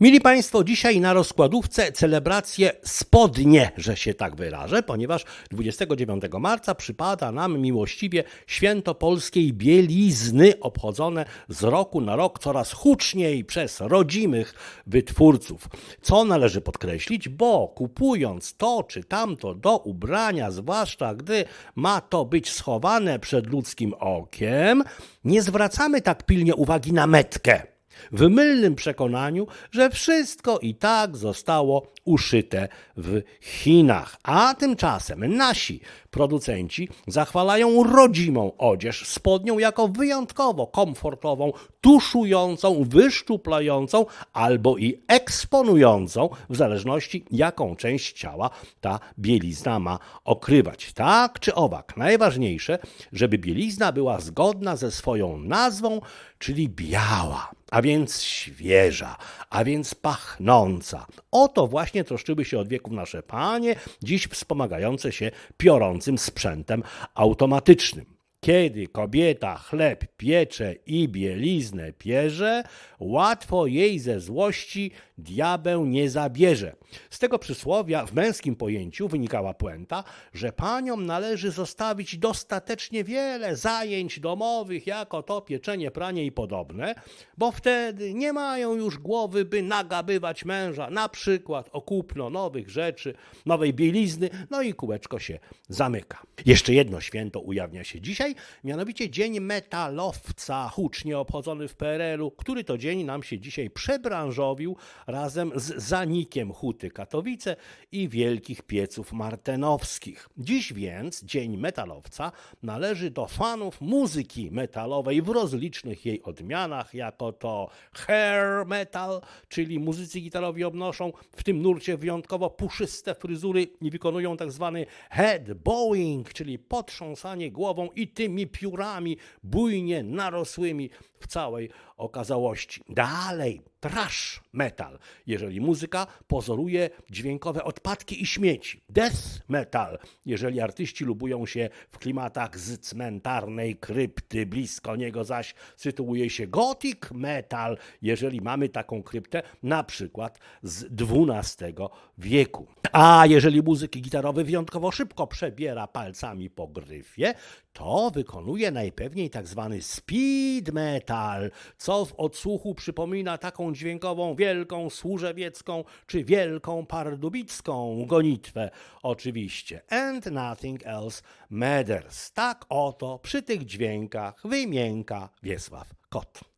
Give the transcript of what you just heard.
Mili Państwo, dzisiaj na rozkładówce celebracje spodnie, że się tak wyrażę, ponieważ 29 marca przypada nam miłościwie święto polskiej bielizny, obchodzone z roku na rok coraz huczniej przez rodzimych wytwórców. Co należy podkreślić, bo kupując to czy tamto do ubrania, zwłaszcza gdy ma to być schowane przed ludzkim okiem, nie zwracamy tak pilnie uwagi na metkę w mylnym przekonaniu, że wszystko i tak zostało uszyte w Chinach. A tymczasem nasi producenci zachwalają rodzimą odzież spodnią jako wyjątkowo komfortową, tuszującą, wyszczuplającą albo i eksponującą, w zależności jaką część ciała ta bielizna ma okrywać. Tak czy owak, najważniejsze, żeby bielizna była zgodna ze swoją nazwą, czyli biała, a więc świeża, a więc pachnąca. O to właśnie troszczyły się od wieków nasze panie, dziś wspomagające się piorącym sprzętem automatycznym. Kiedy kobieta chleb piecze i bieliznę pierze, łatwo jej ze złości diabeł nie zabierze. Z tego przysłowia w męskim pojęciu wynikała puenta, że paniom należy zostawić dostatecznie wiele zajęć domowych, jako to pieczenie, pranie i podobne, bo wtedy nie mają już głowy, by nagabywać męża, na przykład o kupno nowych rzeczy, nowej bielizny, no i kółeczko się zamyka. Jeszcze jedno święto ujawnia się dzisiaj, mianowicie Dzień Metalowca, hucznie obchodzony w PRL-u, który to dzień nam się dzisiaj przebranżowił razem z zanikiem Huty Katowice i Wielkich Pieców Martenowskich. Dziś więc Dzień Metalowca należy do fanów muzyki metalowej w rozlicznych jej odmianach, jako to hair metal, czyli muzycy gitarowi obnoszą w tym nurcie wyjątkowo puszyste fryzury i wykonują tak zwany head bowing, czyli potrząsanie głową i tymi piórami bujnie narosłymi w całej okazałości. Dalej, trash metal, jeżeli muzyka pozoruje dźwiękowe odpadki i śmieci. Death metal, jeżeli artyści lubują się w klimatach z cmentarnej krypty, blisko niego zaś sytuuje się gothic metal, jeżeli mamy taką kryptę na przykład z XII wieku. A jeżeli muzyk gitarowy wyjątkowo szybko przebiera palcami po gryfie, to wykonuje najpewniej tak zwany speed metal, co w odsłuchu przypomina taką dźwiękową wielką służewiecką czy wielką pardubicką gonitwę oczywiście. And nothing else matters. Tak oto przy tych dźwiękach wymięka Wiesław Kot.